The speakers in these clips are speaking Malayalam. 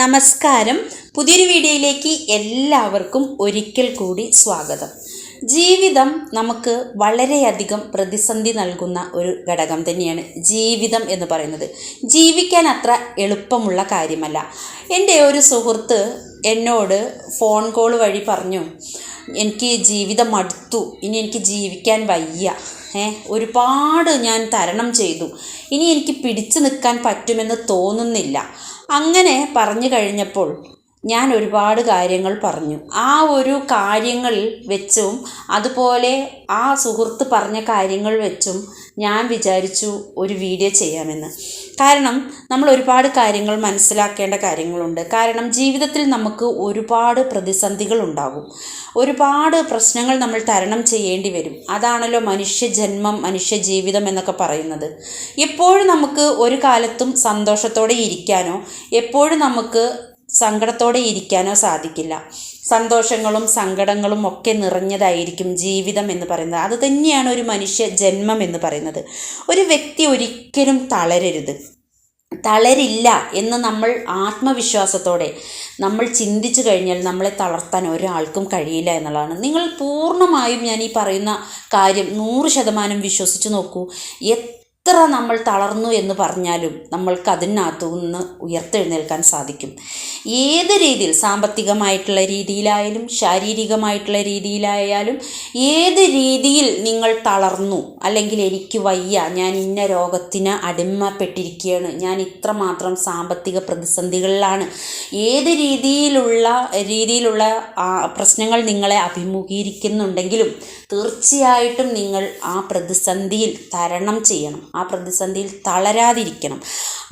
നമസ്കാരം. പുതിയൊരു വീഡിയോയിലേക്ക് എല്ലാവർക്കും ഒരിക്കൽ കൂടി സ്വാഗതം. ജീവിതം നമുക്ക് വളരെയധികം പ്രതിസന്ധി നൽകുന്ന ഒരു ഘടകം തന്നെയാണ് ജീവിതം എന്ന് പറയുന്നത്. ജീവിക്കാൻ അത്ര എളുപ്പമുള്ള കാര്യമല്ല. എന്റെ ഒരു സുഹൃത്ത് എന്നോട് ഫോൺ കോൾ വഴി പറഞ്ഞു എനിക്ക് ജീവിതം അടുത്തു ഇനി എനിക്ക് ജീവിക്കാൻ വയ്യ. ഒരുപാട് ഞാൻ തരണം ചെയ്തു. ഇനി എനിക്ക് പിടിച്ചു നിൽക്കാൻ പറ്റുമെന്ന് തോന്നുന്നില്ല. അങ്ങനെ പറഞ്ഞു കഴിഞ്ഞപ്പോൾ ഞാൻ ഒരുപാട് കാര്യങ്ങൾ പറഞ്ഞു. ആ ഒരു കാര്യങ്ങൾ വെച്ചും അതുപോലെ ആ സുഹൃത്ത് പറഞ്ഞ കാര്യങ്ങൾ വെച്ചും ഞാൻ വിചാരിച്ചു ഒരു വീഡിയോ ചെയ്യാമെന്ന്. കാരണം നമ്മൾ ഒരുപാട് കാര്യങ്ങൾ മനസ്സിലാക്കേണ്ട കാര്യങ്ങളുണ്ട്. കാരണം ജീവിതത്തിൽ നമുക്ക് ഒരുപാട് പ്രതിസന്ധികൾ ഉണ്ടാകും. ഒരുപാട് പ്രശ്നങ്ങൾ നമ്മൾ തരണം ചെയ്യേണ്ടി വരും. അതാണല്ലോ മനുഷ്യജന്മം മനുഷ്യ ജീവിതം എന്നൊക്കെ പറയുന്നത്. എപ്പോഴും നമുക്ക് ഒരു കാലത്തും സന്തോഷത്തോടെ ഇരിക്കാനോ എപ്പോഴും നമുക്ക് സങ്കടത്തോടെ ഇരിക്കാനോ സാധിക്കില്ല. സന്തോഷങ്ങളും സങ്കടങ്ങളും ഒക്കെ നിറഞ്ഞതായിരിക്കും ജീവിതം എന്ന് പറയുന്നത്. അത് തന്നെയാണ് ഒരു മനുഷ്യ ജന്മം എന്ന് പറയുന്നത്. ഒരു വ്യക്തി ഒരിക്കലും തളരരുത്. തളരില്ല എന്ന് നമ്മൾ ആത്മവിശ്വാസത്തോടെ നമ്മൾ ചിന്തിച്ചു കഴിഞ്ഞാൽ നമ്മളെ തളർത്താൻ ഒരാൾക്കും കഴിയില്ല എന്നുള്ളതാണ്. നിങ്ങൾ പൂർണമായും ഞാൻ ഈ പറയുന്ന കാര്യം നൂറ് ശതമാനം വിശ്വസിച്ച് നോക്കൂ. എത്ര നമ്മൾ തളർന്നു എന്ന് പറഞ്ഞാലും നമ്മൾക്ക് അതിനകത്തു നിന്ന് ഉയർത്തെഴുന്നേൽക്കാൻ സാധിക്കും. ഏത് രീതിയിൽ സാമ്പത്തികമായിട്ടുള്ള രീതിയിലായാലും ശാരീരികമായിട്ടുള്ള രീതിയിലായാലും ഏത് രീതിയിൽ നിങ്ങൾ തളർന്നു അല്ലെങ്കിൽ എനിക്ക് വയ്യ ഞാൻ ഇന്ന രോഗത്തിന് അടിമപ്പെട്ടിരിക്കുകയാണ് ഞാൻ ഇത്രമാത്രം സാമ്പത്തിക പ്രതിസന്ധികളിലാണ് ഏത് രീതിയിലുള്ള രീതിയിലുള്ള പ്രശ്നങ്ങൾ നിങ്ങളെ അഭിമുഖീകരിക്കുന്നുണ്ടെങ്കിലും തീർച്ചയായിട്ടും നിങ്ങൾ ആ പ്രതിസന്ധിയിൽ തരണം ചെയ്യണം. ആ പ്രതിസന്ധിയിൽ തളരാതിരിക്കണം.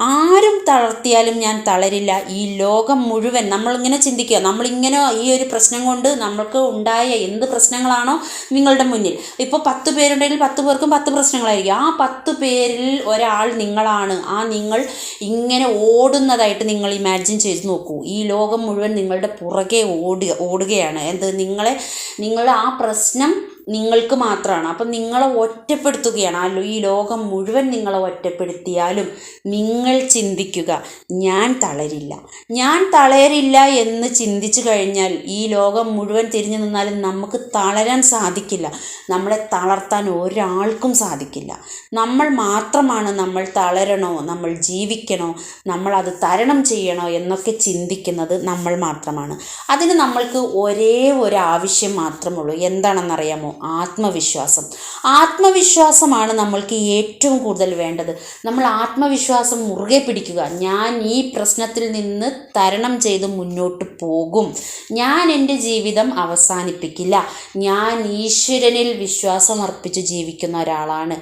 ആരും തളർത്തിയാലും ഞാൻ തളരില്ല. ഈ ലോകം മുഴുവൻ നമ്മളിങ്ങനെ ചിന്തിക്കുക. നമ്മളിങ്ങനെ ഈ ഒരു പ്രശ്നം കൊണ്ട് നമ്മൾക്ക് ഉണ്ടായ എന്ത് പ്രശ്നങ്ങളാണോ നിങ്ങളുടെ മുന്നിൽ. ഇപ്പോൾ പത്ത് പേരുണ്ടെങ്കിൽ പത്ത് പേർക്കും പത്ത് പ്രശ്നങ്ങളായിരിക്കും. ആ പത്ത് പേരിൽ ഒരാൾ നിങ്ങളാണ്. ആ നിങ്ങൾ ഇങ്ങനെ ഓടുന്നതായിട്ട് നിങ്ങൾ ഇമാജിൻ ചെയ്ത് നോക്കൂ. ഈ ലോകം മുഴുവൻ നിങ്ങളുടെ പുറകെ ഓടുക ഓടുകയാണ്. എന്ത്? നിങ്ങളെ നിങ്ങൾ ആ പ്രശ്നം നിങ്ങൾക്ക് മാത്രമാണ് അപ്പം നിങ്ങളെ ഒറ്റപ്പെടുത്തുകയാണ്. ആ ഈ ലോകം മുഴുവൻ നിങ്ങളെ ഒറ്റപ്പെടുത്തിയാലും നിങ്ങൾ ചിന്തിക്കുക ഞാൻ തളരില്ല. ഞാൻ തളരില്ല എന്ന് ചിന്തിച്ചു കഴിഞ്ഞാൽ ഈ ലോകം മുഴുവൻ തിരിഞ്ഞു നിന്നാലും നമുക്ക് തളരാൻ സാധിക്കില്ല. നമ്മളെ തളർത്താൻ ഒരാൾക്കും സാധിക്കില്ല. നമ്മൾ മാത്രമാണ് നമ്മൾ തളരണോ നമ്മൾ ജീവിക്കണോ നമ്മൾ അത് തരണം ചെയ്യണോ എന്നൊക്കെ ചിന്തിക്കുന്നത് നമ്മൾ മാത്രമാണ്. അതിന് നമ്മൾക്ക് ഒരേ ഒരു ആവശ്യം മാത്രമുള്ളൂ. എന്താണെന്നറിയാമോ? ആത്മവിശ്വാസം. ആത്മവിശ്വാസമാണ് നമ്മൾക്ക് ഏറ്റവും കൂടുതൽ വേണ്ടത്. നമ്മൾ ആത്മവിശ്വാസം മുറുകെ പിടിക്കുക. ഞാൻ ഈ പ്രശ്നത്തിൽ നിന്ന് തരണം ചെയ്ത് മുന്നോട്ട് പോകും. ഞാൻ എന്റെ ജീവിതം അവസാനിപ്പിക്കില്ല. ഞാൻ ഈശ്വരനിൽ വിശ്വാസം അർപ്പിച്ച് ജീവിക്കുന്ന ഒരാളാണ്.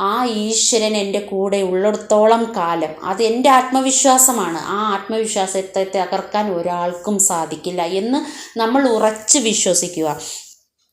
ആ ഈശ്വരൻ എന്റെ കൂടെ ഉള്ളിടത്തോളം കാലം അത് എന്റെ ആത്മവിശ്വാസമാണ്. ആ ആത്മവിശ്വാസത്തെ തകർക്കാൻ ഒരാൾക്കും സാധിക്കില്ല എന്ന് നമ്മൾ ഉറച്ച് വിശ്വസിക്കുക.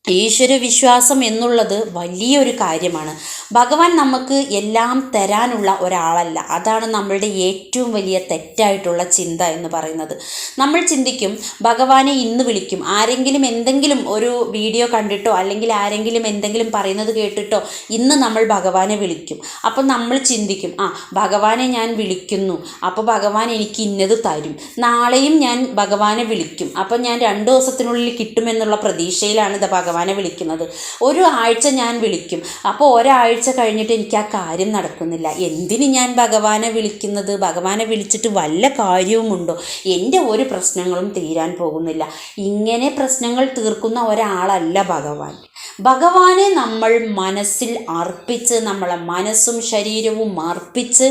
ഈശ്വര വിശ്വാസം എന്നുള്ളത് വലിയൊരു കാര്യമാണ്. ഭഗവാൻ നമുക്ക് എല്ലാം തരാനുള്ള ഒരാളല്ല. അതാണ് നമ്മളുടെ ഏറ്റവും വലിയ തെറ്റായിട്ടുള്ള ചിന്ത എന്ന് പറയുന്നത്. നമ്മൾ ചിന്തിക്കും ഭഗവാനെ ഇന്ന് വിളിക്കും. ആരെങ്കിലും എന്തെങ്കിലും ഒരു വീഡിയോ കണ്ടിട്ടോ അല്ലെങ്കിൽ ആരെങ്കിലും എന്തെങ്കിലും പറയുന്നത് കേട്ടിട്ടോ ഇന്ന് നമ്മൾ ഭഗവാനെ വിളിക്കും. അപ്പോൾ നമ്മൾ ചിന്തിക്കും ആ ഭഗവാനെ ഞാൻ വിളിക്കുന്നു. അപ്പോൾ ഭഗവാൻ എനിക്ക് ഇന്നത് തരും. നാളെയും ഞാൻ ഭഗവാനെ വിളിക്കും. അപ്പോൾ ഞാൻ രണ്ട് ദിവസത്തിനുള്ളിൽ കിട്ടുമെന്നുള്ള പ്രതീക്ഷയിലാണ് ഇത് ഭഗവാനെ വിളിക്കുന്നത്. ഒരു ആഴ്ച ഞാൻ വിളിക്കും. അപ്പോൾ ഒരാഴ്ച കഴിഞ്ഞിട്ട് എനിക്ക് ആ കാര്യം നടക്കുന്നില്ല. എന്തിന് ഞാൻ ഭഗവാനെ വിളിക്കുന്നത്? ഭഗവാനെ വിളിച്ചിട്ട് വല്ല കാര്യവുമുണ്ടോ? എന്റെ ഒരു പ്രശ്നങ്ങളും തീരാൻ പോകുന്നില്ല. ഇങ്ങനെ പ്രശ്നങ്ങൾ തീർക്കുന്ന ഒരാളല്ല ഭഗവാൻ. ഭഗവാനെ നമ്മൾ മനസ്സിൽ അർപ്പിച്ച് നമ്മളെ മനസ്സും ശരീരവും അർപ്പിച്ച്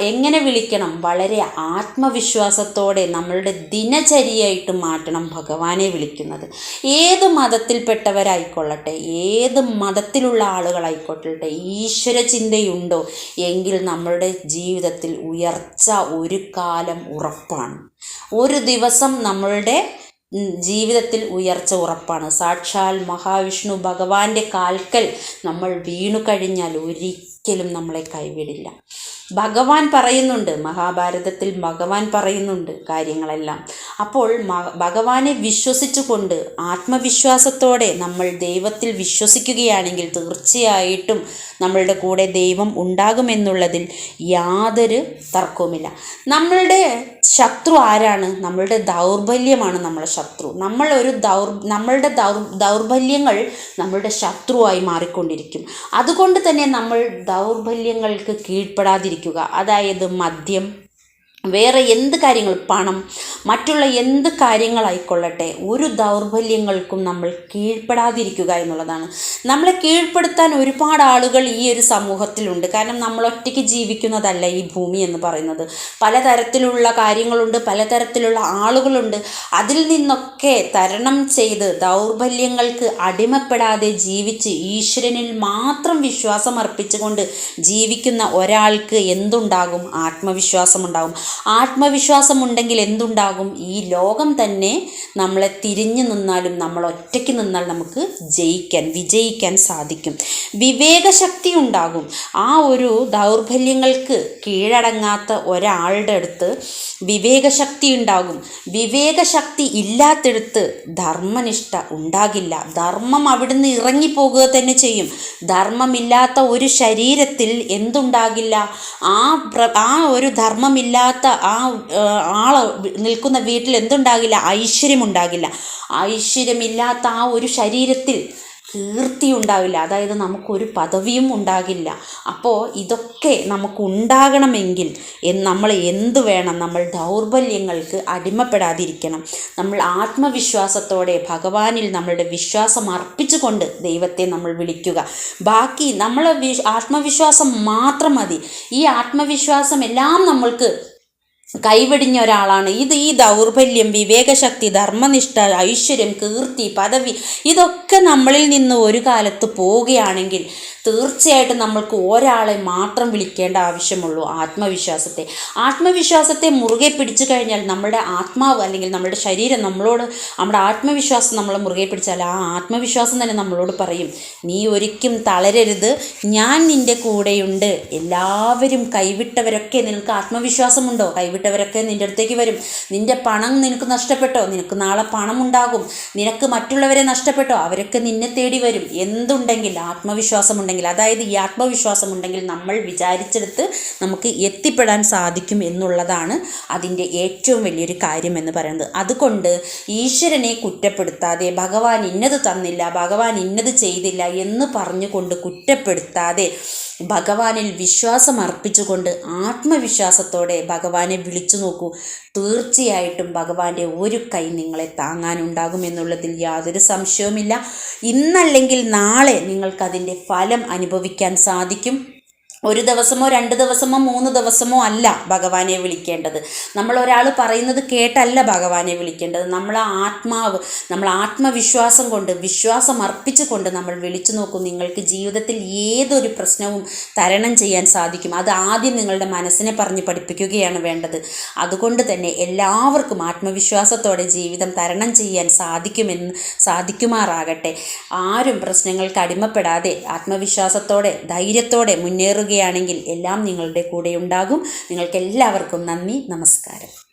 എങ്ങനെ വിളിക്കണം? വളരെ ആത്മവിശ്വാസത്തോടെ നമ്മളുടെ ദിനചര്യയായിട്ട് മാറ്റണം ഭഗവാനെ വിളിക്കുന്നത്. ഏത് മതത്തിൽപ്പെട്ടവരായിക്കൊള്ളട്ടെ ഏത് മതത്തിലുള്ള ആളുകളായിക്കൊള്ളട്ടെ ഈശ്വര ചിന്തയുണ്ടോ എങ്കിൽ നമ്മളുടെ ജീവിതത്തിൽ ഉയർച്ച ഒരു കാലം ഉറപ്പാണ്. ഒരു ദിവസം നമ്മളുടെ ജീവിതത്തിൽ ഉയർച്ച ഉറപ്പാണ്. സാക്ഷാൽ മഹാവിഷ്ണു ഭഗവാന്റെ കാൽക്കൽ നമ്മൾ വീണു കഴിഞ്ഞാൽ ഒരിക്കലും നമ്മളെ കൈവിടില്ല. ഭഗവാൻ പറയുന്നുണ്ട്. മഹാഭാരതത്തിൽ ഭഗവാൻ പറയുന്നുണ്ട് കാര്യങ്ങളെല്ലാം. അപ്പോൾ ഭഗവാനെ വിശ്വസിച്ചുകൊണ്ട് ആത്മവിശ്വാസത്തോടെ നമ്മൾ ദൈവത്തിൽ വിശ്വസിക്കുകയാണെങ്കിൽ തീർച്ചയായിട്ടും നമ്മളുടെ കൂടെ ദൈവം ഉണ്ടാകുമെന്നുള്ളതിൽ യാതൊരു തർക്കവുമില്ല. നമ്മളുടെ ശത്രു ആരാണ്? നമ്മളുടെ ദൗർബല്യമാണ് നമ്മളെ ശത്രു. നമ്മൾ ഒരു ദൗർ നമ്മളുടെ ദൗർ ദൗർബല്യങ്ങൾ നമ്മളുടെ ശത്രുവായി മാറിക്കൊണ്ടിരിക്കും. അതുകൊണ്ട് തന്നെ നമ്മൾ ദൗർബല്യങ്ങൾക്ക് കീഴ്പ്പെടാതിരിക്കുക അതായത് മദ്യം വേറെ എന്ത് കാര്യങ്ങൾ പണം മറ്റുള്ള എന്ത് കാര്യങ്ങളായിക്കൊള്ളട്ടെ ഒരു ദൗർബല്യങ്ങൾക്കും നമ്മൾ കീഴ്പ്പെടാതിരിക്കുക എന്നുള്ളതാണ്. നമ്മളെ കീഴ്പ്പെടുത്താൻ ഒരുപാട് ആളുകൾ ഈ ഒരു സമൂഹത്തിലുണ്ട്. കാരണം നമ്മൾ ഒറ്റയ്ക്ക് ജീവിക്കുന്നതല്ല ഈ ഭൂമി എന്ന് പറയുന്നത്. പലതരത്തിലുള്ള കാര്യങ്ങളുണ്ട് പലതരത്തിലുള്ള ആളുകളുണ്ട്. അതിൽ നിന്നൊക്കെ തരണം ചെയ്ത് ദൗർബല്യങ്ങൾക്ക് അടിമപ്പെടാതെ ജീവിച്ച് ഈശ്വരനിൽ മാത്രം വിശ്വാസം അർപ്പിച്ചുകൊണ്ട് ജീവിക്കുന്ന ഒരാൾക്ക് എന്തുണ്ടാകും? ആത്മവിശ്വാസം ആത്മവിശ്വാസം ഉണ്ടെങ്കിൽ എന്തുണ്ടാകും? ഈ ലോകം തന്നെ നമ്മളെ തിരിഞ്ഞു നിന്നാലും നമ്മൾ ഒറ്റയ്ക്ക് നിന്നാൽ നമുക്ക് ജയിക്കാൻ വിജയിക്കാൻ സാധിക്കും. വിവേകശക്തി ഉണ്ടാകും. ആ ഒരു ദൗർബല്യങ്ങൾക്ക് കീഴടങ്ങാത്ത ഒരാളുടെ അടുത്ത് വിവേകശക്തി ഉണ്ടാകും. വിവേകശക്തി ഇല്ലാത്തടുത്ത് ധർമ്മനിഷ്ഠ ഉണ്ടാകില്ല. ധർമ്മം അവിടുന്ന് ഇറങ്ങിപ്പോകുക തന്നെ ചെയ്യും. ധർമ്മമില്ലാത്ത ഒരു ശരീരത്തിൽ എന്തുണ്ടാകില്ല? ആ ആ ഒരു ധർമ്മമില്ലാത്ത ആ ആൾ നിൽക്കുന്ന വീട്ടിൽ എന്തുണ്ടാകില്ല? ഐശ്വര്യമുണ്ടാകില്ല. ഐശ്വര്യമില്ലാത്ത ആ ഒരു ശരീരത്തിൽ കീർത്തി ഉണ്ടാവില്ല അതായത് നമുക്കൊരു പദവിയും ഉണ്ടാകില്ല. അപ്പോൾ ഇതൊക്കെ നമുക്ക് ഉണ്ടാകണമെങ്കിൽ നമ്മൾ എന്ത് വേണം? നമ്മൾ ദൗർബല്യങ്ങൾക്ക് അടിമപ്പെടാതിരിക്കണം. നമ്മൾ ആത്മവിശ്വാസത്തോടെ ഭഗവാനിൽ നമ്മളുടെ വിശ്വാസം അർപ്പിച്ചുകൊണ്ട് ദൈവത്തെ നമ്മൾ വിളിക്കുക. ബാക്കി നമ്മളെ ആത്മവിശ്വാസം മാത്രം മതി. ഈ ആത്മവിശ്വാസം എല്ലാം നമ്മൾക്ക് കൈവെടിഞ്ഞ ഒരാളാണ്. ഇത് ഈ ദൗർബല്യം വിവേകശക്തി ധർമ്മനിഷ്ഠ ഐശ്വര്യം കീർത്തി പദവി ഇതൊക്കെ നമ്മളിൽ നിന്ന് ഒരു കാലത്ത് പോവുകയാണെങ്കിൽ തീർച്ചയായിട്ടും നമ്മൾക്ക് ഒരാളെ മാത്രം വിളിക്കേണ്ട ആവശ്യമുള്ളൂ ആത്മവിശ്വാസത്തെ. ആത്മവിശ്വാസത്തെ മുറുകെ പിടിച്ചു കഴിഞ്ഞാൽ നമ്മുടെ ആത്മാവ് അല്ലെങ്കിൽ നമ്മുടെ ശരീരം നമ്മളോട് നമ്മുടെ ആത്മവിശ്വാസം നമ്മളെ മുറുകെ പിടിച്ചാൽ ആ ആത്മവിശ്വാസം തന്നെ നമ്മളോട് പറയും നീ ഒരിക്കലും തളരരുത്. ഞാൻ നിന്റെ കൂടെയുണ്ട്. എല്ലാവരും കൈവിട്ടവരൊക്കെ നിനക്ക് ആത്മവിശ്വാസമുണ്ടോ? കൈവിട്ടവരൊക്കെ നിന്റെ അടുത്തേക്ക് വരും. നിന്റെ പണം നിനക്ക് നഷ്ടപ്പെട്ടോ? നിനക്ക് നാളെ പണം ഉണ്ടാകും നിനക്ക് മറ്റുള്ളവരെ നഷ്ടപ്പെട്ടോ? അവരൊക്കെ നിന്നെ തേടി വരും. എന്തുണ്ടെങ്കിൽ ആത്മവിശ്വാസമുണ്ടെങ്കിൽ അതായത് ഈ ആത്മവിശ്വാസം ഉണ്ടെങ്കിൽ നമ്മൾ വിചാരിച്ചെടുത്ത് നമുക്ക് എത്തിപ്പെടാൻ സാധിക്കും എന്നുള്ളതാണ് അതിന്റെ ഏറ്റവും വലിയൊരു കാര്യം എന്ന് പറയുന്നത്. അതുകൊണ്ട് ഈശ്വരനെ കുറ്റപ്പെടുത്താതെ ഭഗവാൻ ഇന്നത് തന്നില്ല ഭഗവാൻ ഇന്നത് ചെയ്തില്ല എന്ന് പറഞ്ഞുകൊണ്ട് കുറ്റപ്പെടുത്താതെ ഭഗവാനിൽ വിശ്വാസം അർപ്പിച്ചുകൊണ്ട് ആത്മവിശ്വാസത്തോടെ ഭഗവാനെ വിളിച്ചു നോക്കൂ. തീർച്ചയായിട്ടും ഭഗവാന്റെ ഒരു കൈ നിങ്ങളെ താങ്ങാനുണ്ടാകും എന്നുള്ളതിൽ യാതൊരു സംശയവുമില്ല. ഇന്നല്ലെങ്കിൽ നാളെ നിങ്ങൾക്കതിന്റെ ഫലം അനുഭവിക്കാൻ സാധിക്കും. ഒരു ദിവസമോ രണ്ട് ദിവസമോ മൂന്ന് ദിവസമോ അല്ല ഭഗവാനെ വിളിക്കേണ്ടത്. നമ്മൾ ഒരാൾ പറയുന്നത് കേട്ടല്ല ഭഗവാനെ വിളിക്കേണ്ടത്. നമ്മൾ ആത്മാവ് നമ്മൾ ആത്മവിശ്വാസം കൊണ്ട് വിശ്വാസം അർപ്പിച്ചുകൊണ്ട് നമ്മൾ വിളിച്ചു നോക്കും നിങ്ങൾക്ക് ജീവിതത്തിൽ ഏതൊരു പ്രശ്നവും തരണം ചെയ്യാൻ സാധിക്കും. അത് ആദ്യം നിങ്ങളുടെ മനസ്സിനെ പറഞ്ഞ് പഠിപ്പിക്കുകയാണ് വേണ്ടത്. അതുകൊണ്ട് തന്നെ എല്ലാവർക്കും ആത്മവിശ്വാസത്തോടെ ജീവിതം തരണം ചെയ്യാൻ സാധിക്കുമെന്ന് സാധിക്കുമാറാകട്ടെ. ആരും പ്രശ്നങ്ങൾക്ക് അടിമപ്പെടാതെ ആത്മവിശ്വാസത്തോടെ ധൈര്യത്തോടെ മുന്നേറുകയാണെങ്കിൽ എല്ലാം നിങ്ങളുടെ കൂടെ ഉണ്ടാകും നിങ്ങൾക്കെല്ലാവർക്കും നന്ദി നമസ്കാരം.